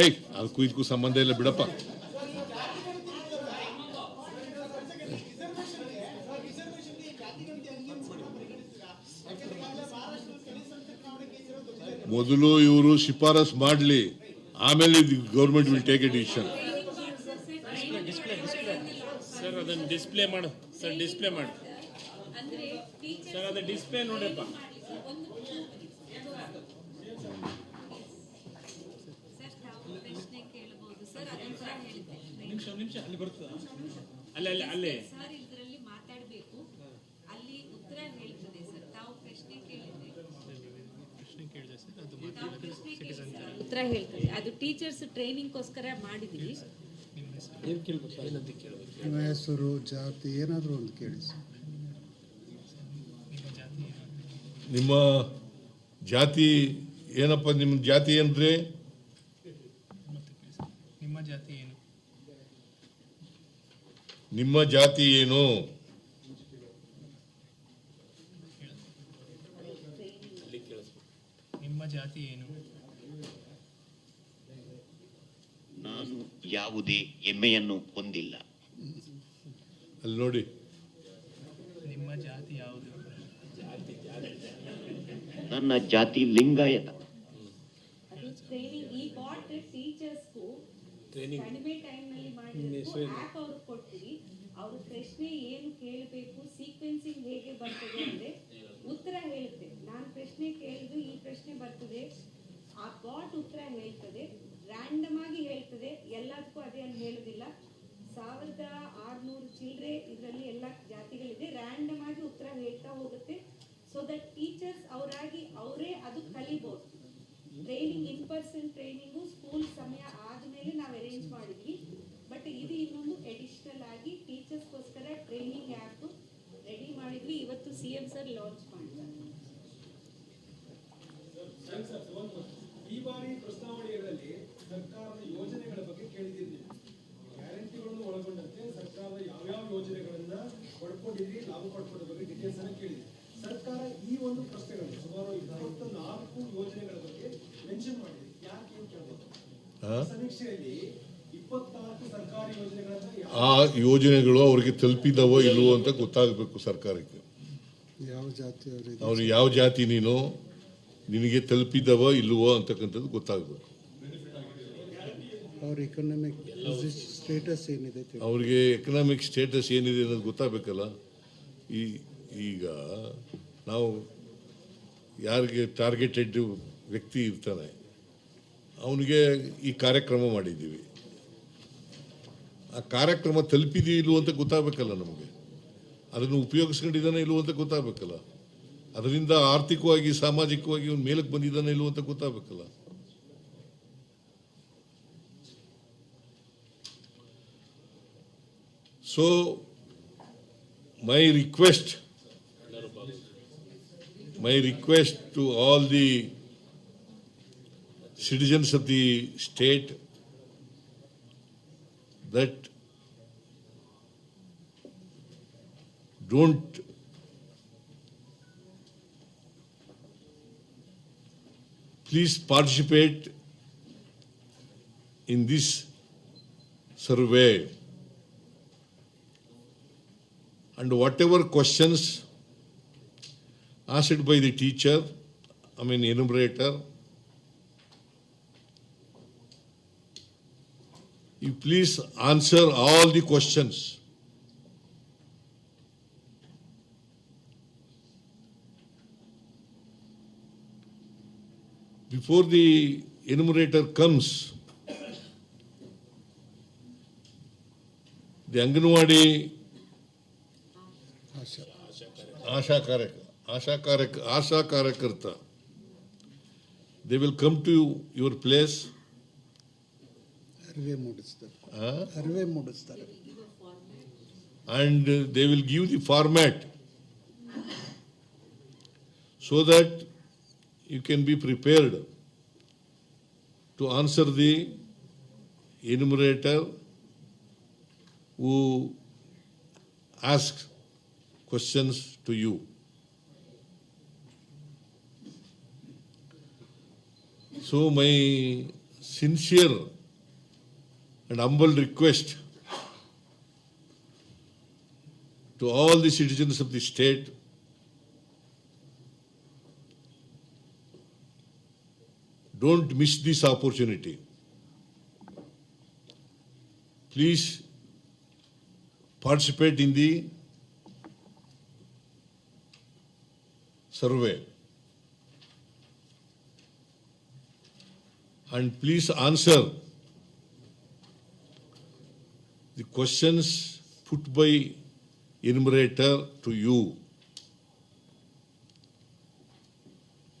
ಏಯ್ ಅದಕ್ಕೂ ಇದಕ್ಕೂ ಸಂಬಂಧ ಇಲ್ಲ, ಬಿಡಪ್ಪ. ಮೊದಲು ಇವರು ಶಿಫಾರಸ್ ಮಾಡಲಿ, ಆಮೇಲೆ government will take a decision sir ಅದನ್ನ ಡಿಸ್ಪ್ಲೇ ಮಾಡು. ಸರ್ ಡಿಸ್ಪ್ಲೇ ಮಾಡಿ. ಸರ್ ಅದು ಡಿಸ್ಪ್ಲೇ ನೋಡಪ್ಪ ಸರ್ ತಾವು ಪ್ರಶ್ನೆ ಕೇಳಬಹುದು ಸರ್ ಅದೊಂಥರ ಹೇಳಿದ್ದೆ ನಿಮಿಷ ನಿಮಿಷ ಅಲ್ಲಿ ಬರ್ತದ? ಅಲ್ಲೇ ಅಲ್ಲೇ ಅಲ್ಲೇ. ಸರ್ ಇದ್ರಲ್ಲಿ ಮಾತಾಡಬೇಕು. ಅಲ್ಲಿ ಉತ್ತರ ಹೇಳ್ತದೆ ಸರ್. ತಾವು ಪ್ರಶ್ನೆ ಕೇಳಿದ್ರೆ. ಉತ್ತರ ಹೇಳ್ತದೆ. ಅದು ಟೀಚರ್ಸ್ ಟ್ರೈನಿಂಗ್ಗೋಸ್ಕರ ಮಾಡಿದೀವಿ. ನಿಮ್ಮ ಹೆಸರು? ಜಾತಿ ಏನಾದರೂ ಒಂದು ಕೇಳಿ ನಿಮ್ಮ ಜಾತಿ ಏನಪ್ಪ ನಿಮ್ಮ ಜಾತಿ ಅಂದ್ರೆ ನಿಮ್ಮ ಜಾತಿ ಏನು ನಿಮ್ಮ ಜಾತಿ ಏನು? ನಿಮ್ಮ ಜಾತಿ ಏನು? ನಾನು ಯಾವುದೇ ಹೆಮ್ಮೆಯನ್ನು ಹೊಂದಿಲ್ಲ. ಅಲ್ಲಿ ನೋಡಿ. ನಿಮ್ಮ ಜಾತಿ ಯಾವುದು? ನನ್ನ ಜಾತಿ ಲಿಂಗಾಯತ. ಟ್ರೈನಿಂಗ್ ಈ ಬಾಟ್ ಟ್ರೈನಿಂಗ್ ಕಡಿಮೆ ಟೈಮ್ ಆಪ್ ಅವ್ರಿಗೆ ಕೊಡ್ತೀವಿ. ಅವ್ರ ಪ್ರಶ್ನೆ ಏನು ಕೇಳಬೇಕು ಸೀಕ್ವೆನ್ಸಿಂಗ್ ಹೇಗೆ ಬರ್ತದೆ ಅಂದ್ರೆ ಉತ್ತರ ಹೇಳುತ್ತೆ. ನಾನು ಪ್ರಶ್ನೆ ಕೇಳಿದ್ರು ಈ ಪ್ರಶ್ನೆ ಬರ್ತದೆ. ಆ ಬಾಟ್ ಉತ್ತರ ಹೇಳ್ತದೆ. ರ್ಯಾಂಡಮ್ ಆಗಿ ಹೇಳ್ತದೆ. ಎಲ್ಲದಕ್ಕೂ ಅದೇ ಅಲ್ಲಿ ಹೇಳುದಿಲ್ಲ. ಸಾವಿರದ ಆರ್ನೂರು ಚಿಲ್ಲರೆ ಇದರಲ್ಲಿ ಎಲ್ಲ ಜಾತಿಗಳಿದೆ. ರ್ಯಾಂಡಮ್ ಆಗಿ ಉತ್ತರ ಹೇಳ್ತಾ ಹೋಗುತ್ತೆ. ಸೊ ದಟ್ ಟೀಚರ್ಸ್ ಅವರಾಗಿ ಅವರೇ ಅದು ಕಲಿಬಹುದು training in person training school ಸಮಯ ಆದ್ಮೇಲೆ ನಾವು ಅರೇಂಜ್ ಮಾಡಿದ್ವಿ. ಇದು ಇನ್ನೊಂದು ಎಡಿಷನಲ್ ಆಗಿ ಟೀಚರ್ಸ್ಗೋಸ್ಕರ ಟ್ರೈನಿಂಗ್ ಆ್ಯಪ್ ರೆಡಿ ಮಾಡಿದ್ವಿ. ಇವತ್ತು ಸಿ ಎಂ ಸರ್ ಲಾಂಚ್ ಮಾಡ್ತಾರೆ ಈ ಬಾರಿ ಪ್ರಸ್ತಾವನೆಗಳಲ್ಲಿ ಸರ್ಕಾರದ ಯೋಜನೆಗಳ ಬಗ್ಗೆ ಕೇಳಿದ್ದೀನಿ ಗ್ಯಾರಂಟಿಗಳನ್ನು ಒಳಗೊಂಡಂತೆ ಸರ್ಕಾರದ ಯಾವ್ಯಾವ ಯೋಜನೆಗಳನ್ನ ಪಡ್ಕೊಂಡಿದ್ರಿ ಲಾಭ ಪಡ್ಕೊಂಡ ಬಗ್ಗೆ ಡಿಟೇಲ್ಸ್ ಅನ್ನ ಕೇಳಿದೆ ಸರ್ಕಾರ ಈ ಒಂದು ಪ್ರಶ್ನೆಗಳನ್ನು ಸುಮಾರು ಇಪ್ಪತ್ತ ನಾಲ್ಕು ಯೋಜನೆಗಳ ಬಗ್ಗೆ ಮೆನ್ಷನ್ ಮಾಡಿದೆ. ಯಾಕೆ ಅಂತ ಕೇಳ್ಬೋದು. ಆ? ಸಮೀಕ್ಷೆಯಲ್ಲಿ ಆ ಯೋಜನೆಗಳು ಅವರಿಗೆ ತಲುಪಿದವೋ ಇಲ್ವೋ ಅಂತ ಗೊತ್ತಾಗಬೇಕು ಸರ್ಕಾರಕ್ಕೆ. ಅವ್ರು ಯಾವ ಜಾತಿ ನೀನು? ನಿನಗೆ ತಲುಪಿದವೋ ಇಲ್ವೋ ಅಂತಕ್ಕಂಥದ್ದು ಗೊತ್ತಾಗಬೇಕು. ಅವ್ರ ಎಕನಾಮಿಕ್ ಸ್ಟೇಟಸ್ ಏನಿದೆ ಅವ್ರಿಗೆ ಎಕನಾಮಿಕ್ ಸ್ಟೇಟಸ್ ಏನಿದೆ ಅನ್ನೋದು ಗೊತ್ತಾಗಬೇಕಲ್ಲ? ಈ ಈಗ ನಾವು ಯಾರಿಗೆ ಟಾರ್ಗೆಟೆಡ್ ವ್ಯಕ್ತಿ ಇರ್ತಾನೆ ಅವನಿಗೆ ಈ ಕಾರ್ಯಕ್ರಮ ಮಾಡಿದ್ದೀವಿ. ಆ ಕಾರ್ಯಕ್ರಮ ತಲುಪಿದೆಯೋ ಇಲ್ಲೋ ಅಂತ ಗೊತ್ತಾಗಬೇಕಲ್ಲ ನಮಗೆ. ಅದನ್ನು ಉಪಯೋಗಿಸ್ಕೊಂಡಿದ್ದಾನೆ ಇಲ್ಲೋ ಅಂತ ಗೊತ್ತಾಗಬೇಕಲ್ಲ. ಅದರಿಂದ ಆರ್ಥಿಕವಾಗಿ, ಸಾಮಾಜಿಕವಾಗಿ ಅವನು ಮೇಲಕ್ಕೆ ಬಂದಿದ್ದಾನೆ ಇಲ್ಲೋ ಅಂತ ಗೊತ್ತಾಗಬೇಕಲ್ಲ. So my request my request to all the citizens of the state that don't please participate in this survey. And whatever questions asked by the teacher, I mean enumerator, you please answer all the questions. Before the enumerator comes, the Anganwadi Asha Karaka, Asha Karaka, Asha Karakarta, they will come to your place ಅರಿವೆ ಮೂಡಿಸ್ತಾರೆ ಅರಿವೆ ಮೂಡಿಸ್ತಾರೆ and they will give the format so that you can be prepared to answer the enumerator who asks questions to you. So my sincere and humble request to all the citizens of the state don't miss this opportunity. Please participate in the survey. And please answer the questions put by enumerator to you.